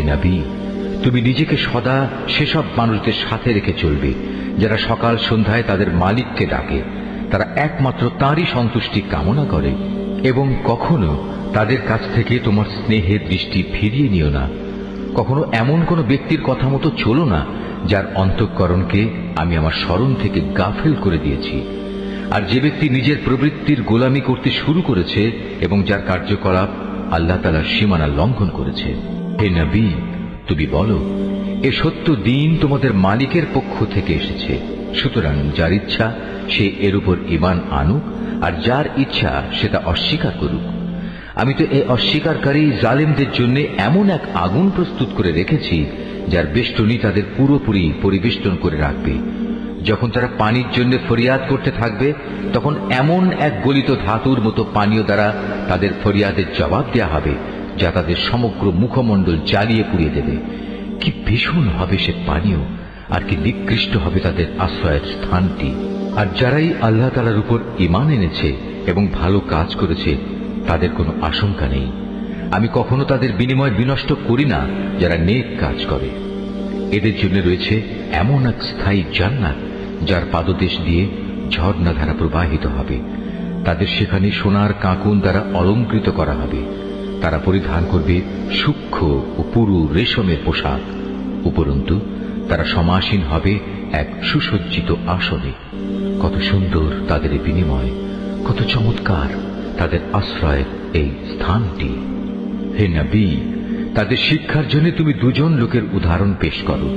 হে নবী, তুমি নিজেকে সদা সেসব মানুষদের সাথে রেখে চলবে, যারা সকাল সন্ধ্যায় তাদের মালিককে ডাকে। তারা একমাত্র তাঁরই সন্তুষ্টি কামনা করে, এবং কখনো তাদের কাছ থেকে তোমার স্নেহের দৃষ্টি ফিরিয়ে নিও না। কখনো এমন কোনো ব্যক্তির কথা মতো চলো না, যার অন্তঃকরণকে আমি আমার স্মরণ থেকে গাফেল করে দিয়েছি। আর যে ব্যক্তি নিজের প্রবৃত্তির গোলামি করতে শুরু করেছে, এবং যার কার্যকলাপ আল্লাহ তালার সীমানা লঙ্ঘন করেছে। হে নবী, তুমি বলো, এ সত্য দিন তোমাদের মালিকের পক্ষ থেকে এসেছে। সুতরাং যার ইচ্ছা, সে এর উপর ইমান আনুক, আর যার ইচ্ছা, সেটা অস্বীকার করুক। আমি তো এই অস্বীকারী জালেমদের জন্য এমন এক আগুন প্রস্তুত করে রেখেছি, যার বেষ্টনী তাদের পুরোপুরি পরিবেষ্টন করে রাখবে। যখন তারা পানির জন্য ফরিয়াদ করতে থাকবে, তখন এমন এক গলিত ধাতুর মতো পানীয় দ্বারা তাদের ফরিয়াদের জবাব দেওয়া হবে। যা তাদের সমগ্র মুখমণ্ডল জ্বালিয়ে পুড়িয়ে দেবে। কি ভীষণ হবে সে পানীয়, আর কি নিকৃষ্ট হবে তাদের আশ্রয়ের স্থানটি। আর যারাই আল্লাহ তালার উপর ইমান এনেছে এবং ভালো কাজ করেছে, তাদের কোনো আশঙ্কা নেই। আমি কখনো তাদের বিনিময় বিনষ্ট করি না, যারা নেক কাজ করে। এদের জন্য রয়েছে এমন এক স্থায়ী জান্নাত, যার পাদদেশ দিয়ে ঝর্ণা ধারা প্রবাহিত হবে। তাদের সেখানে সোনার কাঁকুন দ্বারা অলঙ্কৃত করা হবে। তারা পরিধান করবে সূক্ষ্ম ও পুরু রেশমের পোশাক। উপরন্তু, তারা সমাসীন হবে এক সুসজ্জিত আসনে। কত সুন্দর তাদের বিনিময়, কত চমৎকার তাদের আশ্রয়ের এই স্থানটি। হে নবী, তাদের শিক্ষার জন্য তুমি দুজন লোকের উদাহরণ পেশ করো,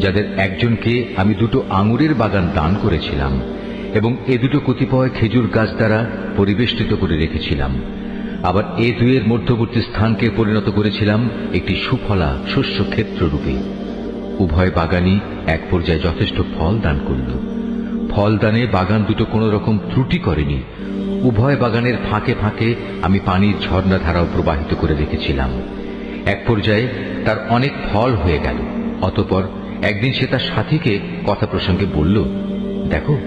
যাদের একজনকে আমি দুটো আঙুরের বাগান দান করেছিলাম এবং এ দুটো কতিপয় খেজুর গাছ দ্বারা পরিবেষ্টিত করে রেখেছিলাম। আবার এ দুয়ের মধ্যবর্তী স্থানকে পরিণত করেছিলাম একটি সুফলা শস্য ক্ষেত্র রূপে। উভয় বাগানই এক পর্যায়ে যথেষ্ট ফল দান করল। ফল দানে বাগান দুটো কোনো রকম ত্রুটি করেনি। উভয় বাগানের ফাঁকে ফাঁকে আমি পানির ঝর্ণা ধারাও প্রবাহিত করে রেখেছিলাম। এক পর্যায়ে তার অনেক ফল হয়ে গেল। অতপর একদিন সে তার সাথীকে কথা প্রসঙ্গে বলল, দেখো,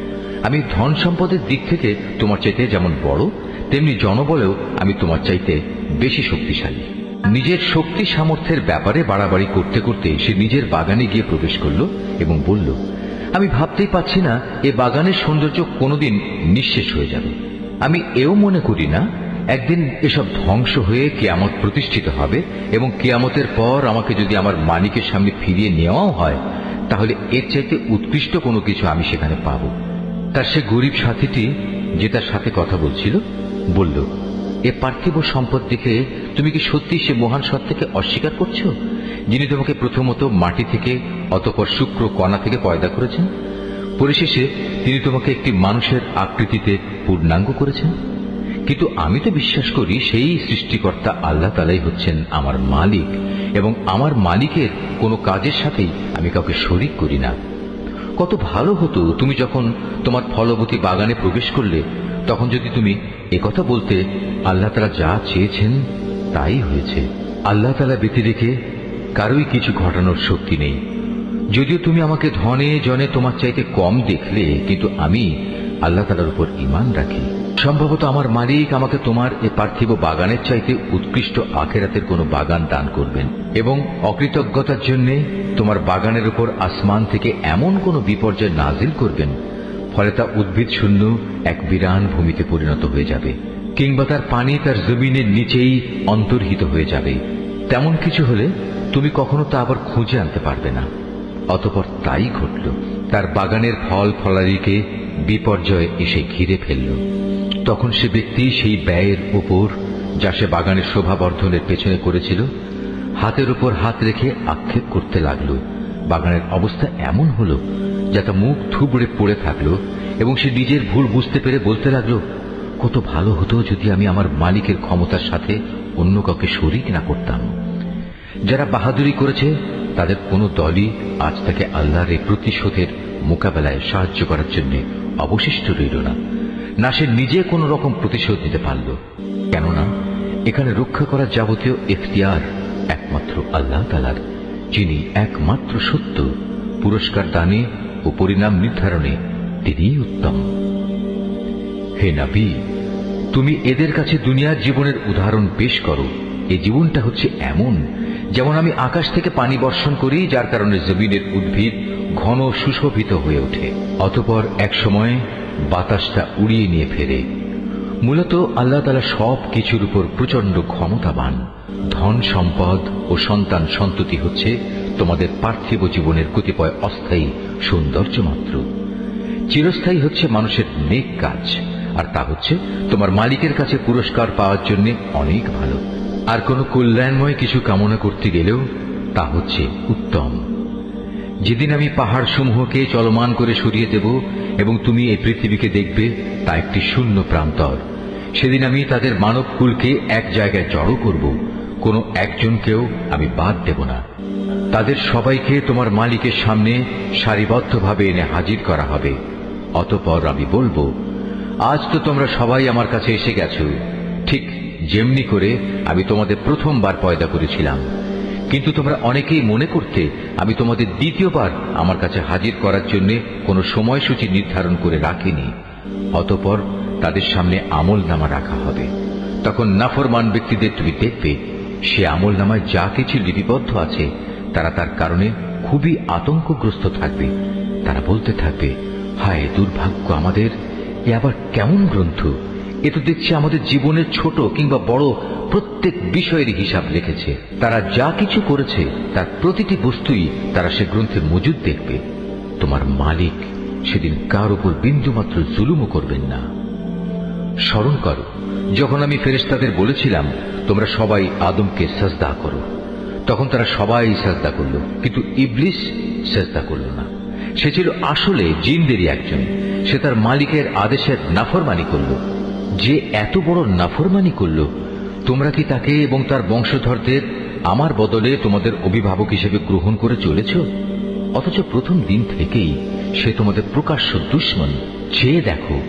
আমি ধন সম্পদের দিক থেকে তোমার চেতে যেমন বড় তেমনি জনবলেও আমি তোমার চাইতে বেশি শক্তিশালী। নিজের শক্তি সামর্থ্যের ব্যাপারে বাড়াবাড়ি করতে করতে সে নিজের বাগানে গিয়ে প্রবেশ করল এবং বলল, আমি ভাবতেই পাচ্ছি না, এ বাগানের সৌন্দর্য কোনোদিন নিঃশেষ হয়ে যাবে। আমি এও মনে করি না, একদিন এসব ধ্বংস হয়ে কেয়ামত প্রতিষ্ঠিত হবে এবং কেয়ামতের পর আমাকে যদি আমার মালিকের সামনে ফিরিয়ে নেওয়াও হয়, তাহলে এর চাইতে উৎকৃষ্ট কোনো কিছু আমি সেখানে পাব। তার সে গরিব সাথীটি যে তার সাথে কথা বলছিল বলল, এ পার্থিব সম্পদ দেখে তুমি কি সত্যি সে মহান সত্তাকে অস্বীকার করছ, যিনি তোমাকে প্রথমত মাটি থেকে অতপর শুক্র কণা থেকে পয়দা করেছেন? পরিশেষে তিনি তোমাকে একটি মানুষের আকৃতিতে পূর্ণাঙ্গ করেছেন। কিন্তু আমি তো বিশ্বাস করি সেই সৃষ্টিকর্তা আল্লাহ তালাই হচ্ছেন আমার মালিক, এবং আমার মালিকের কোনো কাজের সাথেই আমি কাউকে শরিক করি না। কত ভালো হতো তুমি যখন তোমার ফলবতী বাগানে প্রবেশ করলে, তখন যদি তুমি একথা বলতে আল্লাহ তালা যা চেয়েছেন তাই হয়েছে। আল্লাহ তালা ব্যতি রেখে কারোই কিছু ঘটানোর শক্তি নেই। যদিও তুমি আমাকে ধনে, জনে তোমার চাইতে কম দেখলে, কিন্তু আমি আল্লাহ তালার উপর ইমান রাখি। সম্ভবত আমার মালিক আমাকে তোমার এ পার্থিব বাগানের চাইতে উৎকৃষ্ট আখেরাতের কোনো বাগান দান করবেন এবং অকৃতজ্ঞতার জন্য তোমার বাগানের উপর আসমান থেকে এমন কোনো বিপর্যয় নাজিল করবেন ফলে তা উদ্ভিদ শূন্য এক বিরান ভূমিতে পরিণত হয়ে যাবে, কিংবা তার পানি তার জমিনের নিচেই অন্তর্হিত হয়ে যাবে। তেমন কিছু হলে তুমি কখনো তা আবার খুঁজে আনতে পারবে না। অতপর তাই ঘটল, তার বাগানের ফল ফলারিকে বিপর্যয় এসে ঘিরে ফেলল। তখন সে ব্যক্তি সেই ব্যয়ের উপর, যা সে বাগানের শোভাবর্ধনের পেছনে করেছিল, হাতের উপর হাত রেখে আক্ষেপ করতে লাগল। বাগানের অবস্থা এমন হলো যা তা মুখ থুবড়ে পড়ে থাকল এবং সে নিজের ভুল বুঝতে পেরে বলতে লাগল, কত ভালো হতো যদি আমি আমার মালিকের ক্ষমতার সাথে অন্য কাউকে শরিক না করতাম। যারা বাহাদুরি করেছে, তাদের কোনো দলই আজ তাকে আল্লাহর এই প্রতিশোধের মোকাবেলায় সাহায্য করার জন্য অবশিষ্ট রইল না। না সে নিজে কোনো রকম প্রতিশোধ নিতে পারল। কেননা, এখানে রক্ষা করার যাবতীয় এখতিয়ার একমাত্র আল্লাহ তালার যিনি একমাত্র সত্য, পুরস্কার দানে ও পরিণাম নির্ধারণে তিনিই উত্তম। হে নাবি, তুমি এদের কাছে দুনিয়ার জীবনের উদাহরণ পেশ করো। এই জীবনটা হচ্ছে এমন, যেমন আমি আকাশ থেকে পানি বর্ষণ করি, যার কারণে জমিনের উদ্ভিদ ঘন সুশোভিত হয়ে ওঠে। অতপর এক সময় বাতাসটা উড়িয়ে নিয়ে ফেরে। মূলত আল্লাহ তালা সব কিছুর উপর প্রচণ্ড ক্ষমতাবান। ধন সম্পদ ও সন্তান সন্ততি হচ্ছে তোমাদের পার্থিব জীবনের কতিপয় অস্থায়ী সৌন্দর্য মাত্র চিরস্থায়ী হচ্ছে মানুষের নেক কাজ, আর তা হচ্ছে তোমার মালিকের কাছে পুরস্কার পাওয়ার জন্য অনেক ভালো। আর কোনো কল্যাণময় কিছু কামনা করতে গেলেও তা হচ্ছে উত্তম। যেদিন আমি পাহাড় সমূহকে চলমান করে সরিয়ে দেব এবং তুমি এই পৃথিবীকে দেখবে, তা একটি শূন্য প্রান্তর। সেদিন আমি তাদের মানব কুলকে এক জায়গায় জড়ো করব। কোনো একজনকেও আমি বাদ দেব না। তাদের সবাইকে তোমার মালিকের সামনে সারিবদ্ধভাবে এনে হাজির করা হবে। অতপর আমি বলব, আজ তো তোমরা সবাই আমার কাছে এসে গেছো। ঠিক যেমনি করে আমি তোমাদের প্রথমবার পয়দা করেছিলাম। কিন্তু তোমরা অনেকেই মনে করতে আমি তোমাদের দ্বিতীয়বার আমার কাছে হাজির করার জন্য কোনো সময়সূচি নির্ধারণ করে রাখিনি। অতপর তাদের সামনে আমল নামা রাখা হবে। তখন নাফরমান ব্যক্তিদের তুমি দেখবে সে আমল নামায় যা কিছু লিপিবদ্ধ আছে, তারা তার কারণে খুবই আতঙ্কগ্রস্ত থাকবে। তারা বলতে থাকবে, হায়, দুর্ভাগ্য আমাদের, এ আবার কেমন গ্রন্থ? এ তো দেখছি আমাদের জীবনের ছোট কিংবা বড় প্রত্যেক বিষয়ের হিসাব লিখেছে। তারা যা কিছু করেছে, তার প্রতিটি বস্তুই তারা সে গ্রন্থে মজুদ দেখবে। তোমার মালিক সেদিন কার উপর বিন্দুমাত্র জুলুমও করবেন না। স্মরণ করো যখন আমি ফেরেশতাদের বলেছিলাম, তোমরা সবাই আদমকে সাজদা করো, তখন তারা সবাই সাজদা করল, কিন্তু ইবলিস সাজদা করল না। সে ছিল আসলে জিনদেরই একজন। সে তার মালিকের আদেশের নাফরমানি করল। যে এত বড় নাফরমানি করল, তোমরা কি তাকে এবং তার বংশধরদের আমার বদলে তোমাদের অভিভাবক হিসেবে গ্রহণ করে চলেছ? অথচ প্রথম দিন থেকেই সে তোমাদের প্রকাশ্য দুশ্মন। চেয়ে দেখো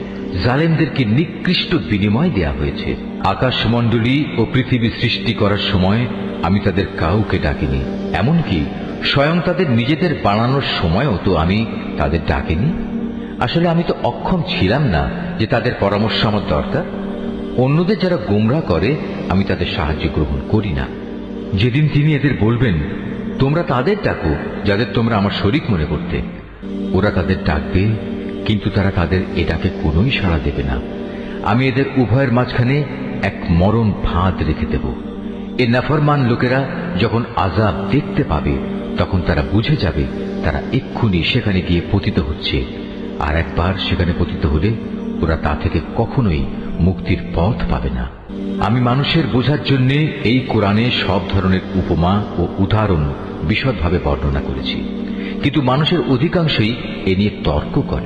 জালেমদেরকে নিকৃষ্ট বিনিময় দেয়া হয়েছে। আকাশমণ্ডলী ও পৃথিবী সৃষ্টি করার সময় আমি তাদের কাউকে ডাকিনি। এমনকি স্বয়ং তাদের নিজেদের বানানোর সময়ও তো আমি তাদের ডাকিনি। আসলে আমি তো অক্ষম ছিলাম না যে তাদের পরামর্শ আমার দরকার। অন্যদের যারা গোমরা করে, আমি তাদের সাহায্য গ্রহণ করি না। যেদিন তিনি এদের বলবেন, তোমরা তাদের ডাকো, যাদের তোমরা আমার শরিক মনে করতে। ওরা তাদের ডাকবে কিন্তু তারা তাদের এটাকে কোনোই সাড়া দেবে না। আমি এদের উভয়ের মাঝখানে এক মরণ ফাঁদ রেখে দেব। এ নাফরমান লোকেরা যখন আজাব দেখতে পাবে, তখন তারা বুঝে যাবে তারা এক্ষুনি সেখানে গিয়ে পতিত হচ্ছে। আর একবার সেখানে পতিত হলে ওরা তা থেকে কখনোই মুক্তির পথ পাবে না। আমি মানুষের বোঝার জন্য এই কোরআনে সব ধরনের উপমা ও উদাহরণ বিশদভাবে বর্ণনা করেছি। কিন্তু মানুষের অধিকাংশই এ নিয়ে তর্ক করে।